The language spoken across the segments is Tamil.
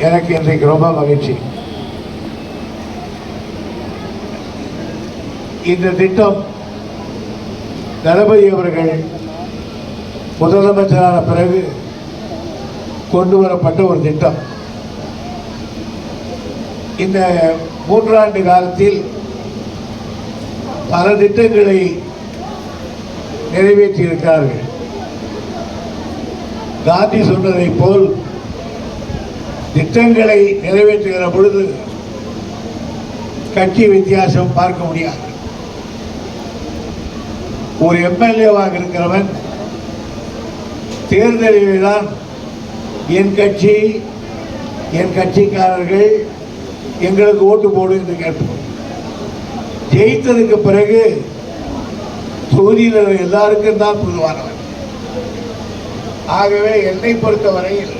எனக்கு இன்றைக்கு ரொம்ப மகிழ்ச்சி. இந்த திட்டம் தளபதி அவர்கள் முதலமைச்சரான பிறகு கொண்டு வரப்பட்ட ஒரு திட்டம். இந்த மூன்றாண்டு காலத்தில் பல திட்டங்களை நிறைவேற்றியிருக்கிறார்கள். காந்தி சொன்னதைப் போல் திட்டங்களை நிறைவேற்றுகிற பொழுது கட்சி வித்தியாசம் பார்க்க முடியாது. ஒரு எம்எல்ஏவாக இருக்கிறவன் தேர்தலில்தான் என் கட்சி என் கட்சிக்காரர்கள் எங்களுக்கு ஓட்டு போடு என்று கேட்போம். ஜெயித்ததுக்கு பிறகு தொகுதியில் எல்லாருக்கும் தான் பொதுவானவன். ஆகவே என்னை பொறுத்தவரையில்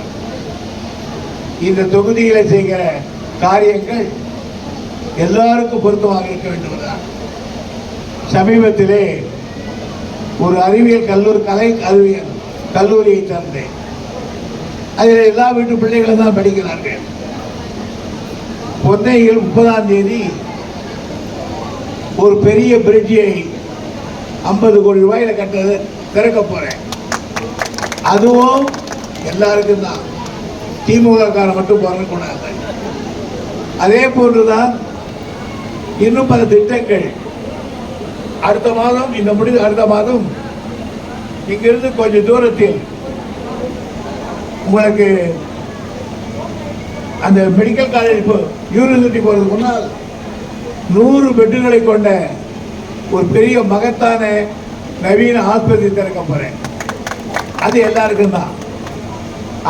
இந்த தொகுதியில் செய்கிற காரியங்கள் எல்லாருக்கும் பொருத்தமாக இருக்க வேண்டும்தான் சமீபத்திலே ஒரு அறிவியல் கல்லூரி கலை அறிவியல் கல்லூரியை தந்தேன் அதில் எல்லா வீட்டு பிள்ளைகளும் தான் படிக்கிறார்கள். பொன்னையில் முப்பதாம் தேதி ஒரு பெரிய பிரிட்ஜை ஐம்பது கோடி ரூபாயில கட்டது திறக்க போகிறேன் அதுவும் எல்லாருக்கும் தான். திமுகக்காரன் மட்டும் போறக்கூடாது அதே போன்றுதான் இன்னும் பல திட்டங்கள். அடுத்த மாதம் இந்த முடிவு அடுத்த மாதம் இங்கிருந்து கொஞ்சம் தூரத்தில் உங்களுக்கு அந்த மெடிக்கல் காலேஜ் யூனிவர்சிட்டி போகிறதுக்கு முன்னால் நூறு பெட்டுகளை கொண்ட ஒரு பெரிய மகத்தான நவீன ஆஸ்பத்திரி திறக்க போறேன். அது எல்லாருக்கும் தான்.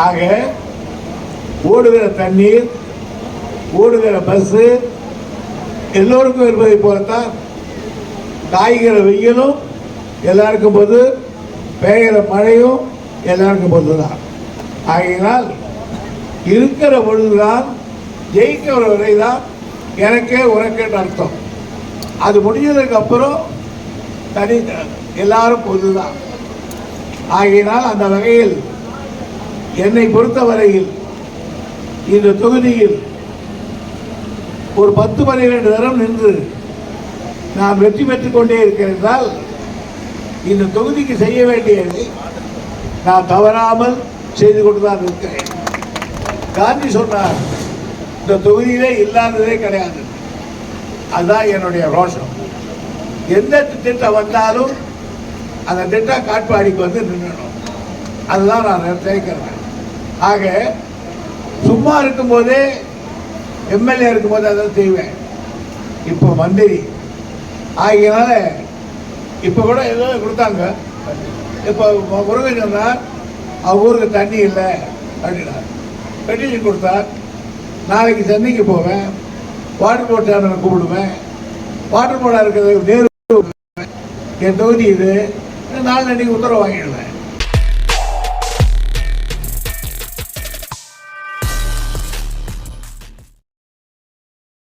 ஆக ஓடுகிற தண்ணீர் ஓடுகிற பஸ்ஸு எல்லோருக்கும் இருப்பதை போலத்தான் காய்கிற வெயிலும் எல்லாருக்கும் போது பெய்கிற மழையும் எல்லாருக்கும் போது தான் ஆகையினால் இருக்கிற பொழுதுதான் ஜெயிக்கிற வரை தான் எனக்கே உனக்கேன்னு அர்த்தம். அது முடிஞ்சதுக்கு அப்புறம் தனி எல்லாரும் பொதுதான். ஆகையினால் அந்த வகையில் என்னை பொறுத்த வரையில் இந்த தொகுதியில் ஒரு பத்து பன்னிரண்டு தரம் நின்று நான் வெற்றி பெற்றுக் கொண்டே இருக்கிறதால் இந்த தொகுதிக்கு செய்ய வேண்டியதை நான் தவறாமல் செய்து கொண்டு தான் இருக்கிறேன். காந்தி சொன்னார் இந்த தொகுதியிலே இல்லாததே கிடையாது. அதுதான் என்னுடைய ரோஷம். எந்த திட்டம் வந்தாலும் அந்த திட்டம் காட்பாடிக்கு வந்து நின்றணும் அதுதான் நான் நினைக்கிறேன் ஆக சும்மா இருக்கும்போதே எம்எல்ஏ இருக்கும்போது அதை செய்வேன். இப்போ மந்திரி. ஆகியனால இப்போ கூட ஏதோ கொடுத்தாங்க. இப்போ முருகன் சொன்னார் அவங்க ஊருக்கு தண்ணி இல்லை அப்படின்னார். பெட்டிஷன் கொடுத்தார். நாளைக்கு சென்னைக்கு போவேன். வாட்டர் போர்ட் சேனலை கூப்பிடுவேன். வாட்டர் போர்டாக இருக்கிறது நேரு. என் தொகுதி இது. நாலு அன்னைக்கு உத்தரவு வாங்கிடுவேன்.